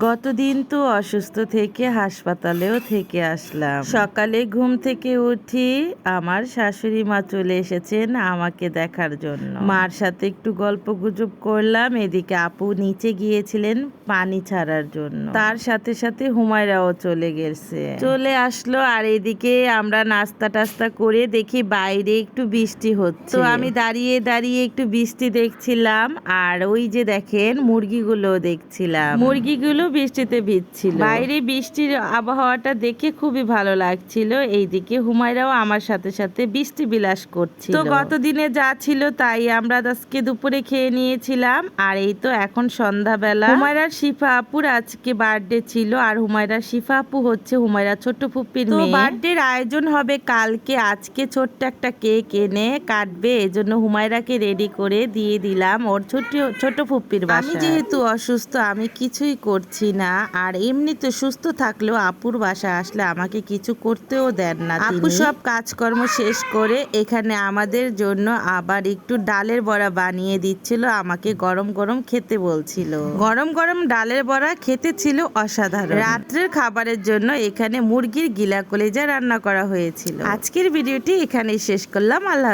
গতদিন তো অসুস্থ থেকে হাসপাতালেও থেকে আসলাম। সকালে ঘুম থেকে উঠি আমার শাশুড়ি মা চলে এসেছেন আমাকে দেখার জন্য। মার সাথে একটু গল্প গুজব করলাম এদিকে আপু নিচে গিয়েছিলেন পানি ছাড়ার জন্য। তার সাথে সাথে হুমায়রাও চলে গেছে। চলে আসলো আর এদিকে আমরা নাস্তা টাস্তা করে দেখি বাইরে একটু বৃষ্টি হচ্ছে। তো আমি দাঁড়িয়ে দাঁড়িয়ে একটু বৃষ্টি দেখছিলাম আর ওই যে দেখেন মুরগিগুলো দেখছিলাম। মুরগিগুলো বৃষ্টিতে ভিজছিল। বাইরে বৃষ্টির আবহাওয়াটা দেখে খুবই ভালো লাগছিল। এইদিকে হুমায়রাও আমার সাথে সাথে বৃষ্টি বিলাস করছিল। তো গতদিনে যা ছিল তাই আমরা আজকে দুপুরে খেয়ে নিয়েছিলাম। আর এই তো এখন সন্ধ্যাবেলা। হুমায়রার শিফা আপুর আজকে বার্থডে ছিল। আর হুমায়রার শিফা আপু হচ্ছে হুমায়রা ছোট্ট ফুপ্পির মেয়ে। বার্থডের আয়োজন হবে কালকে। আজকে ছোট্ট একটা কেক এনে কাটবে। এজন্য হুমায়রাকে রেডি করে দিয়ে দিলাম। ওর ছোট ছোট ফুপ্পির বাসায়। আমি যেহেতু অসুস্থ আমি কিছুই করছি না। আর এমনিতে সুস্থ থাকলেও আপুর বাসা আসলে আমাকে কিছু করতেও দেন না আপু সব কাজকর্ম শেষ করে এখানে আমাদের জন্য আবার একটু ডালের বড়া বানিয়ে দিচ্ছিল আমাকে গরম গরম খেতে বলছিল। গরম গরম ডালের বড়া খেতে ছিল অসাধারণ। রাত্রের খাবারের জন্য এখানে মুরগির গিলা কলেজা রান্না করা হয়েছিল। আজকের ভিডিওটি এখানেই শেষ করলাম। আল্লাহ।